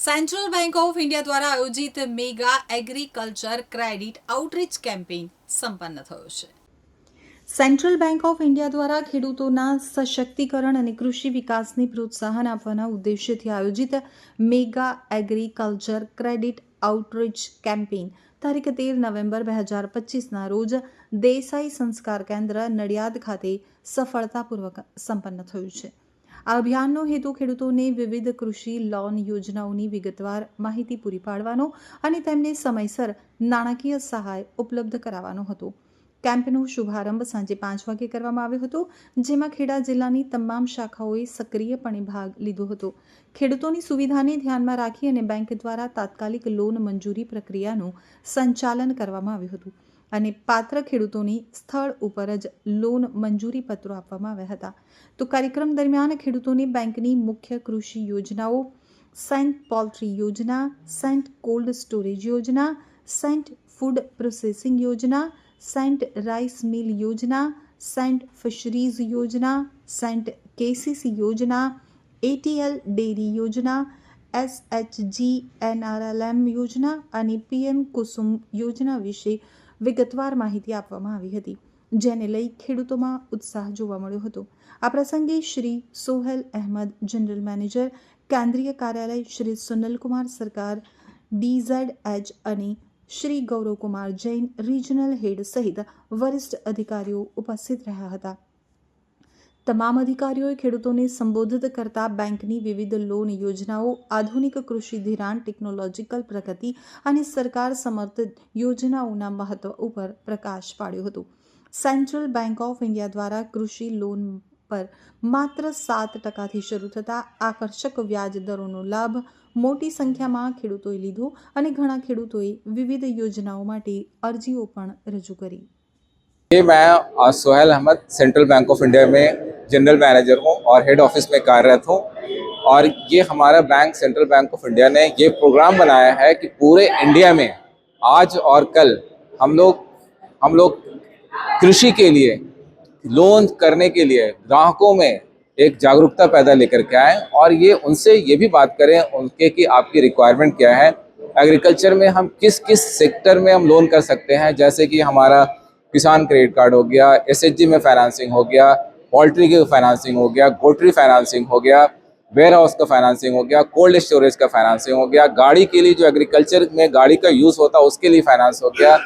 central bank of India દ્વારા આયોજિત mega agriculture credit outreach campaign સંપન્ન થયો છે સેન્ટ્રલ બેંક ઓફ ઇન્ડિયા દ્વારા ખેડૂતોના સશક્તિકરણ અને કૃષિ વિકાસને પ્રોત્સાહન આપવાના ઉદ્દેશ્યથી આયોજિત mega agriculture credit outreach campaign તારીખ તેર નવેમ્બર બે હજાર પચીસના રોજ દેસાઈ સંસ્કાર કેન્દ્ર નડિયાદ ખાતે સફળતાપૂર્વક સંપન્ન થયું છે આ અભિયાનનો હેતુ ખેડૂતોને વિવિધ કૃષિ લોન યોજનાઓની વિગતવાર માહિતી પૂરી પાડવાનો અને તેમને સમયસર નાણાકીય સહાય ઉપલબ્ધ કરાવવાનો હતો કેમ્પનો શુભારંભ સાંજે પાંચ વાગે કરવામાં આવ્યો હતો જેમાં ખેડા જિલ્લાની તમામ શાખાઓએ સક્રિયપણે ભાગ લીધો હતો ખેડૂતોની સુવિધાને ધ્યાનમાં રાખી અને બેંક દ્વારા તાત્કાલિક લોન મંજૂરી પ્રક્રિયાનું સંચાલન કરવામાં આવ્યું હતું અને પાત્ર ખેડૂતોની સ્થળ ઉપર જ લોન મંજૂરી પત્રો આપવામાં આવ્યા હતા તો કાર્યક્રમ દરમિયાન ખેડૂતોની બેંકની મુખ્ય કૃષિ યોજનાઓ સેન્ટ પોલ્ટ્રી યોજના સેન્ટ કોલ્ડ સ્ટોરેજ યોજના સેન્ટ ફૂડ પ્રોસેસિંગ યોજના સેન્ટ રાઈસ મિલ યોજના સેન્ટ ફિશરીઝ યોજના સેન્ટ કેસીસી યોજના એટીએલ ડેરી યોજના એસએચજી એનઆરએલએમ યોજના અને પીએમ કુસુમ યોજના વિશે વિગતવાર માહિતી આપવામાં આવી હતી જેને લઈ ખેડૂતોમાં ઉત્સાહ જોવા મળ્યો હતો આ પ્રસંગે શ્રી સોહેલ અહેમદ જનરલ મેનેજર કેન્દ્રીય કાર્યાલય શ્રી સુનિલકુમાર સરકાર ડીઝેડ એચ અને શ્રી ગૌરવકુમાર જૈન રિજનલ હેડ સહિત વરિષ્ઠ અધિકારીઓ ઉપસ્થિત રહ્યા હતા તમામ અધિકારીઓએ ખેડૂતોને સંબોધિત કરતા બેંકની વિવિધ લોન યોજનાઓ આધુનિક કૃષિ ધિરાણ ટેકનોલોજીકલ પ્રગતિ અને સરકાર સમર્થિત યોજનાઓના મહત્વ ઉપર પ્રકાશ પાડ્યો હતો સેન્ટ્રલ બેંક ઓફ ઇન્ડિયા દ્વારા કૃષિ લોન પર માત્ર સાત ટકાથી શરૂ થતા આકર્ષક વ્યાજ દરોનો લાભ મોટી સંખ્યામાં ખેડૂતોએ લીધો અને ઘણા ખેડૂતોએ વિવિધ યોજનાઓ માટે અરજીઓ પણ રજૂ કરી मैं Sohail Ahmed central bank of India में जनरल मैनेजर हूँ और हेड ऑफिस में कार्यरत हूँ और ये हमारा bank central bank of India ने ये प्रोग्राम बनाया है कि पूरे इंडिया में आज और कल हम लोग हम लोग कृषि के लिए लोन करने के लिए ग्राहकों में एक जागरूकता पैदा लेकर के आएँ और ये उनसे ये भी बात करें उनके कि आपकी रिक्वायरमेंट क्या है एग्रीकल्चर में हम किस किस सेक्टर में हम लोन कर सकते हैं जैसे कि हमारा किसान क्रेडिट कार्ड हो गया एस में फाइनेंसिंग हो गया पोल्ट्री की फाइनेंसिंग हो गया गोटरी फाइनेंसिंग हो गया वेयर हाउस का फाइनेंसिंग हो गया कोल्ड स्टोरेज का फाइनेंसिंग हो गया गाड़ी के लिए जो एग्रीकल्चर में गाड़ी का यूज़ होता है उसके लिए फाइनेंस हो गया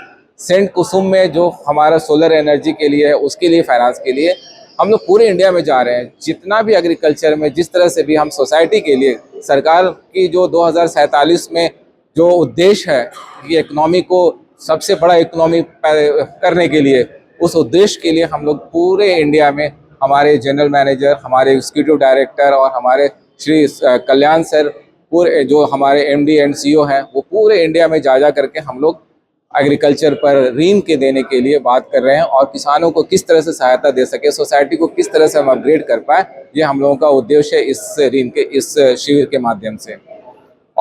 सेंट कुसुम में जो हमारा सोलर एनर्जी के लिए है उसके लिए फाइनेंस के लिए हम लोग पूरे इंडिया में जा रहे हैं जितना भी एग्रीकल्चर में जिस तरह से भी हम सोसाइटी के लिए सरकार की जो दो में जो उद्देश्य है कि इकनॉमी को सबसे बड़ा इकनॉमी करने के लिए उस उद्देश्य के लिए हम लोग पूरे इंडिया में हमारे जनरल मैनेजर हमारे एग्जीक्यूटिव डायरेक्टर और हमारे श्री कल्याण सर पूरे जो हमारे एम डी एंड सी हैं वो पूरे इंडिया में जा जा करके हम लोग एग्रीकल्चर पर ऋण के देने के लिए बात कर रहे हैं और किसानों को किस तरह से सहायता दे सके सोसाइटी को किस तरह से हम अपग्रेड कर पाए ये हम लोगों का उद्देश्य है इस ऋण के इस शिविर के माध्यम से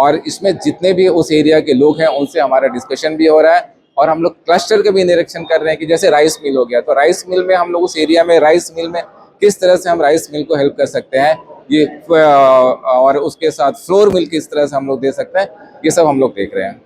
और इसमें जितने भी उस एरिया के लोग हैं उनसे हमारा डिस्कशन भी हो रहा है और हम लोग क्लस्टर का भी निरीक्षण कर रहे हैं कि जैसे राइस मिल हो गया तो राइस मिल में हम लोग उस एरिया में राइस मिल में किस तरह से हम राइस मिल को हेल्प कर सकते हैं ये और उसके साथ फ्लोर मिल किस तरह से हम लोग दे सकते हैं ये सब हम लोग देख रहे हैं